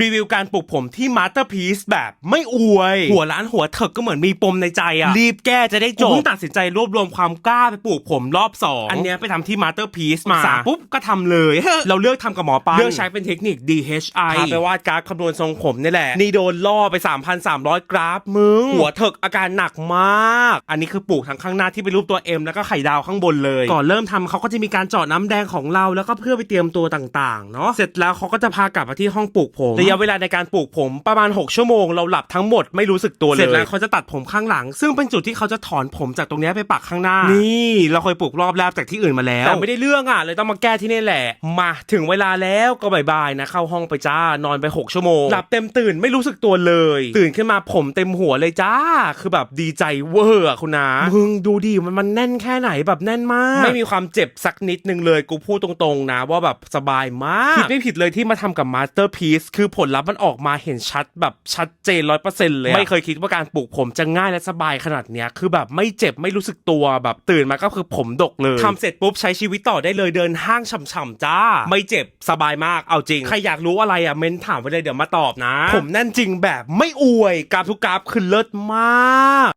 รีวิวการปลูกผมที่มาสเตอร์พี e แบบไม่อวย หัวร้านหัวเถิกก็เหมือนมีปมในใจอะรีบแก้จะได้จบเพิ่งตัดสินใจรวบรวมความกล้าไปปลูกผมรอบสองอันเนี้ยไปทำที่มาสเตอร์พี e มาสามปุ๊บก็ทำเลย เราเลือกทำกับหมอปานเลือกใช้เป็นเทคนิค DHI พาไปวาดกราฟคำนวณทรงผมนี่แหละ นี่โดนล่อไป 3,300 กราฟมึง หัวเถิกอาการหนักมาก อันนี้คือปลูกทั้งข้างหน้าที่เป็นรูปตัว M แล้วก็ไข่ดาวข้างบนเลย ก่อนเริ่มทำเขาก็จะมีการเจาะน้ำแดงของเราแล้วก็เพื่อไปเตรียมตัวต่างๆเนาะเสร็จแล้วเขาก็จะพากลับมาที่ห้องปลูกผมระยะเวลาในการปลูกผมประมาณ 6 ชั่วโมงเราหลับทั้งหมดไม่รู้สึกตัวเลยเสร็จแล้วเขาจะตัดผมข้างหลัง ซึ่งเป็นจุดที่เขาจะถอนผมจากตรงเนี้ยไปปักข้างหน้า นี่เราเคยปลูกรอบแรกจากที่อื่นมาแล้วแต่ไม่ได้เรื่องอะเลยต้องมาแก้ที่นี่แหละ มาถึงเวลาแล้วก็บายบายนะเข้าห้องไปจ้านอนไป 6 ชั่วโมงหลับเต็มตื่นไม่รู้สึกตัวเลย ตื่นขึ้นมาผมเต็มหัวเลยจ้า คือแบบดีใจเวอร์อะคุณนามึงดูดิมันมันแน่นแค่ไหนแบบแน่นมาก ไม่มีความเจ็บสักนิดนึงเลยกูพูดตรงๆนะ ว่าแบบสบายมากผิดไม่ผิดเลยที่มาทำกับมาสเตอร์พีซคือผลลัพธ์มันออกมาเห็นชัดแบบชัดเจนร้อยเปอร์เซ็นต์เลยอะไม่เคยคิดว่าการปลูกผมจะง่ายและสบายขนาดเนี้ยคือแบบไม่เจ็บไม่รู้สึกตัวแบบตื่นมาก็คือผมดกเลยทำเสร็จปุ๊บใช้ชีวิตต่อได้เลยเดินห้างฉ่ำๆจ้า ไม่เจ็บสบายมากเอาจริงใครอยากรู้อะไรอะเม้นถามไปเลยเดี๋ยวมาตอบนะ ผมแน่นจริงแบบไม่อวยกราฟทุกกราฟคือเลิศมาก